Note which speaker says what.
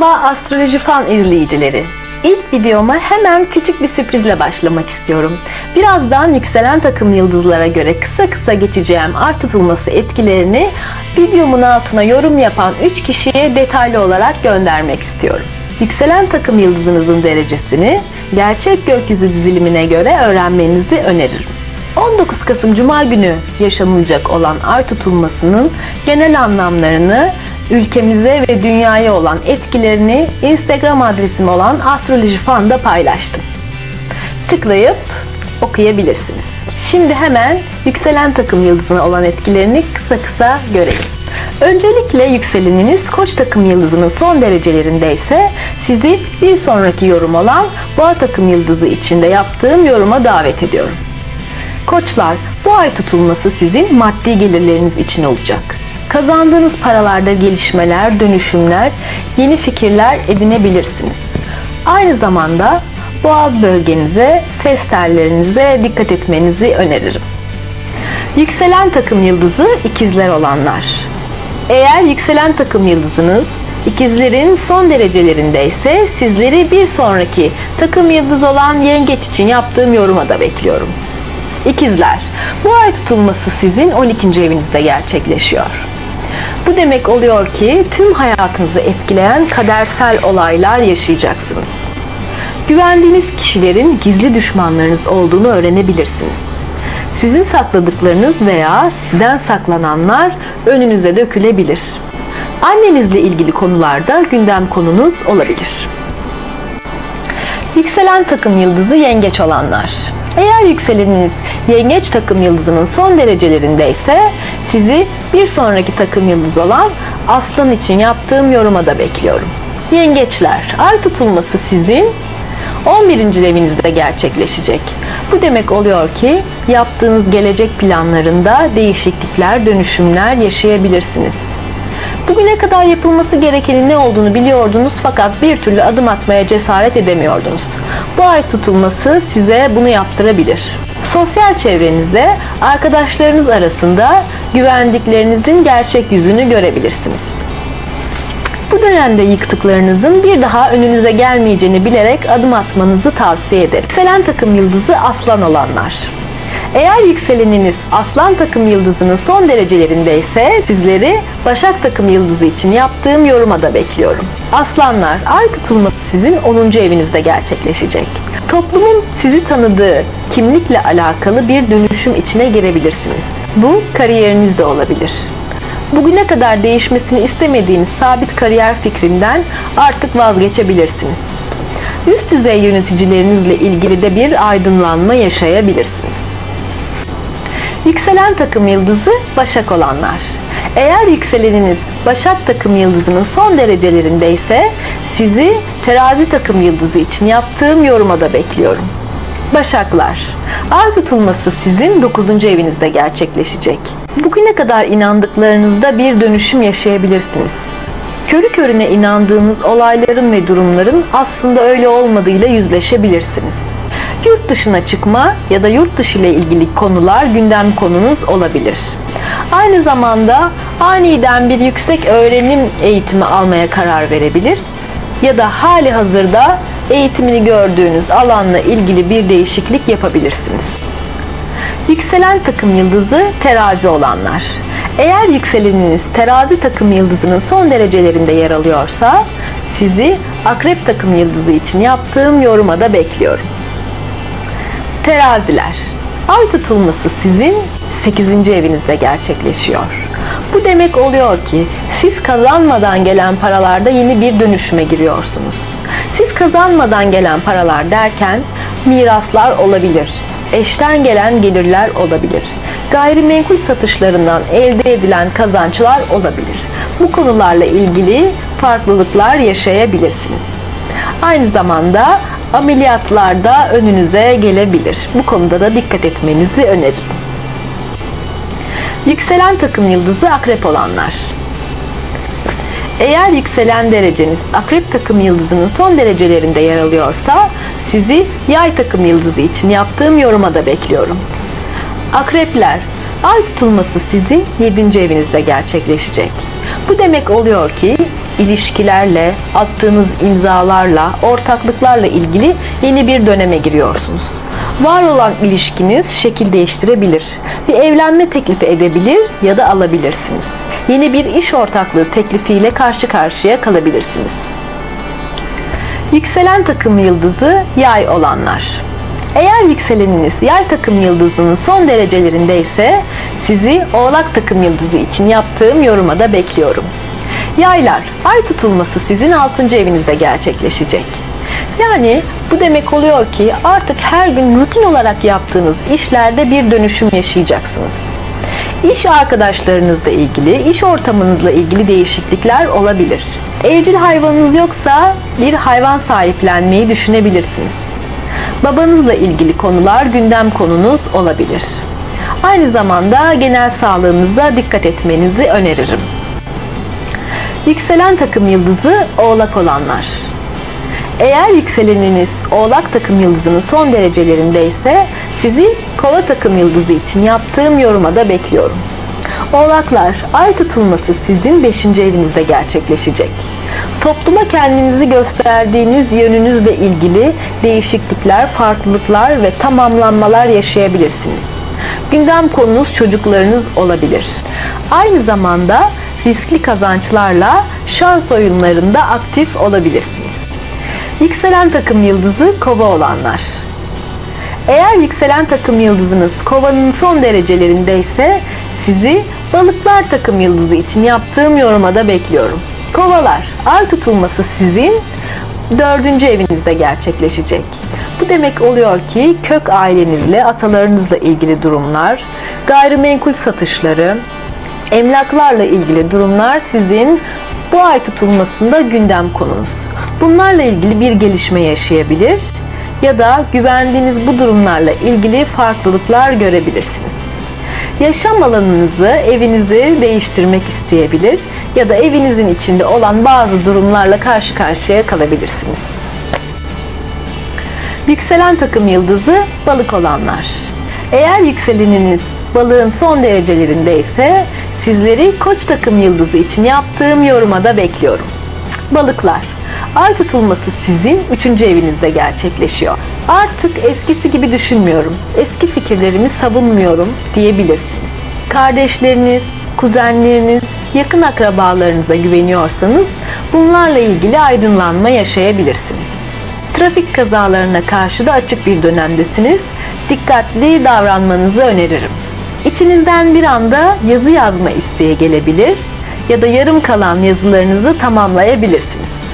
Speaker 1: Merhaba Astroloji Fan izleyicileri. İlk videoma hemen küçük bir sürprizle başlamak istiyorum. Birazdan yükselen takım yıldızlara göre kısa kısa geçeceğim ay tutulması etkilerini videomun altına yorum yapan 3 kişiye detaylı olarak göndermek istiyorum. Yükselen takım yıldızınızın derecesini gerçek gökyüzü dizilimine göre öğrenmenizi öneririm. 19 Kasım Cuma günü yaşanılacak olan ay tutulmasının genel anlamlarını ülkemize ve dünyaya olan etkilerini Instagram adresim olan Astroloji Fan'da paylaştım. Tıklayıp okuyabilirsiniz. Şimdi hemen yükselen takım yıldızına olan etkilerini kısa kısa görelim. Öncelikle yükseleniniz koç takım yıldızının son derecelerinde ise sizi bir sonraki yorum olan boğa takım yıldızı içinde yaptığım yoruma davet ediyorum. Koçlar, bu ay tutulması sizin maddi gelirleriniz için olacak. Kazandığınız paralarda gelişmeler, dönüşümler, yeni fikirler edinebilirsiniz. Aynı zamanda boğaz bölgenize, ses tellerinize dikkat etmenizi öneririm. Yükselen takım yıldızı ikizler olanlar. Eğer yükselen takım yıldızınız ikizlerin son derecelerinde ise sizleri bir sonraki takım yıldız olan yengeç için yaptığım yoruma da bekliyorum. İkizler, bu ay tutulması sizin 12. evinizde gerçekleşiyor. Bu demek oluyor ki tüm hayatınızı etkileyen kadersel olaylar yaşayacaksınız. Güvendiğiniz kişilerin gizli düşmanlarınız olduğunu öğrenebilirsiniz. Sizin sakladıklarınız veya sizden saklananlar önünüze dökülebilir. Annenizle ilgili konularda gündem konunuz olabilir. Yükselen takım yıldızı yengeç olanlar. Eğer yükseleniniz yengeç takım yıldızının son derecelerinde ise sizi bir sonraki takım yıldız olan aslan için yaptığım yoruma da bekliyorum. Yengeçler, ay tutulması sizin 11. evinizde gerçekleşecek. Bu demek oluyor ki yaptığınız gelecek planlarında değişiklikler, dönüşümler yaşayabilirsiniz. Bugüne kadar yapılması gerekenin ne olduğunu biliyordunuz fakat bir türlü adım atmaya cesaret edemiyordunuz. Bu ay tutulması size bunu yaptırabilir. Sosyal çevrenizde arkadaşlarınız arasında güvendiklerinizin gerçek yüzünü görebilirsiniz. Bu dönemde yıktıklarınızın bir daha önünüze gelmeyeceğini bilerek adım atmanızı tavsiye ederim. Yükselen takım yıldızı aslan olanlar. Eğer yükseleniniz aslan takım yıldızının son derecelerinde ise sizleri başak takım yıldızı için yaptığım yoruma da bekliyorum. Aslanlar, ay tutulması sizin 10. evinizde gerçekleşecek. Toplumun sizi tanıdığı kimlikle alakalı bir dönüşüm içine girebilirsiniz. Bu kariyeriniz de olabilir. Bugüne kadar değişmesini istemediğiniz sabit kariyer fikrinden artık vazgeçebilirsiniz. Üst düzey yöneticilerinizle ilgili de bir aydınlanma yaşayabilirsiniz. Yükselen takım yıldızı Başak olanlar. Eğer yükseleniniz Başak takım yıldızının son derecelerinde ise sizi terazi takım yıldızı için yaptığım yoruma da bekliyorum. Başaklar, ay tutulması sizin 9. evinizde gerçekleşecek. Bugüne kadar inandıklarınızda bir dönüşüm yaşayabilirsiniz. Körü körüne inandığınız olayların ve durumların aslında öyle olmadığıyla yüzleşebilirsiniz. Yurt dışına çıkma ya da yurt dışı ile ilgili konular gündem konunuz olabilir. Aynı zamanda aniden bir yüksek öğrenim eğitimi almaya karar verebilir ya da hali hazırda eğitimini gördüğünüz alanla ilgili bir değişiklik yapabilirsiniz. Yükselen takım yıldızı terazi olanlar. Eğer yükseleniniz terazi takım yıldızının son derecelerinde yer alıyorsa sizi akrep takım yıldızı için yaptığım yoruma da bekliyorum. Teraziler. Ay tutulması sizin 8. evinizde gerçekleşiyor. Bu demek oluyor ki siz kazanmadan gelen paralarda yeni bir dönüşüme giriyorsunuz. Siz kazanmadan gelen paralar derken miraslar olabilir, eşten gelen gelirler olabilir, gayrimenkul satışlarından elde edilen kazançlar olabilir. Bu konularla ilgili farklılıklar yaşayabilirsiniz. Aynı zamanda ameliyatlarda önünüze gelebilir. Bu konuda da dikkat etmenizi öneririm. Yükselen takım yıldızı akrep olanlar. Eğer yükselen dereceniz akrep takım yıldızının son derecelerinde yer alıyorsa sizi yay takım yıldızı için yaptığım yoruma da bekliyorum. Akrepler, ay tutulması sizin 7. evinizde gerçekleşecek. Bu demek oluyor ki ilişkilerle, attığınız imzalarla, ortaklıklarla ilgili yeni bir döneme giriyorsunuz. Var olan ilişkiniz şekil değiştirebilir. Bir evlenme teklifi edebilir ya da alabilirsiniz. Yeni bir iş ortaklığı teklifiyle karşı karşıya kalabilirsiniz. Yükselen takım yıldızı yay olanlar. Eğer yükseleniniz yay takım yıldızının son derecelerinde ise sizi oğlak takım yıldızı için yaptığım yoruma da bekliyorum. Yaylar, ay tutulması sizin 6. evinizde gerçekleşecek. Yani bu demek oluyor ki artık her gün rutin olarak yaptığınız işlerde bir dönüşüm yaşayacaksınız. İş arkadaşlarınızla ilgili, iş ortamınızla ilgili değişiklikler olabilir. Evcil hayvanınız yoksa bir hayvan sahiplenmeyi düşünebilirsiniz. Babanızla ilgili konular gündem konunuz olabilir. Aynı zamanda genel sağlığınıza dikkat etmenizi öneririm. Yükselen takım yıldızı oğlak olanlar. Eğer yükseleniniz oğlak takım yıldızının son derecelerindeyse sizi kova takım yıldızı için yaptığım yoruma da bekliyorum. Oğlaklar, ay tutulması sizin 5. evinizde gerçekleşecek. Topluma kendinizi gösterdiğiniz yönünüzle ilgili değişiklikler, farklılıklar ve tamamlanmalar yaşayabilirsiniz. Gündem konunuz çocuklarınız olabilir. Aynı zamanda riskli kazançlarla şans oyunlarında aktif olabilirsiniz. Yükselen takım yıldızı kova olanlar. Eğer yükselen takım yıldızınız kovanın son derecelerindeyse sizi balıklar takım yıldızı için yaptığım yoruma da bekliyorum. Kovalar, ay tutulması sizin dördüncü evinizde gerçekleşecek. Bu demek oluyor ki kök ailenizle, atalarınızla ilgili durumlar, gayrimenkul satışları, emlaklarla ilgili durumlar sizin bu ay tutulmasında gündem konunuz. Bunlarla ilgili bir gelişme yaşayabilir ya da güvendiğiniz bu durumlarla ilgili farklılıklar görebilirsiniz. Yaşam alanınızı, evinizi değiştirmek isteyebilir ya da evinizin içinde olan bazı durumlarla karşı karşıya kalabilirsiniz. Yükselen takım yıldızı balık olanlar. Eğer yükseleniniz balığın son derecelerindeyse sizleri koç takım yıldızı için yaptığım yoruma da bekliyorum. Balıklar, ay tutulması sizin 3. evinizde gerçekleşiyor. Artık eskisi gibi düşünmüyorum, eski fikirlerimi savunmuyorum diyebilirsiniz. Kardeşleriniz, kuzenleriniz, yakın akrabalarınıza güveniyorsanız bunlarla ilgili aydınlanma yaşayabilirsiniz. Trafik kazalarına karşı da açık bir dönemdesiniz. Dikkatli davranmanızı öneririm. İçinizden bir anda yazı yazma isteği gelebilir ya da yarım kalan yazılarınızı tamamlayabilirsiniz.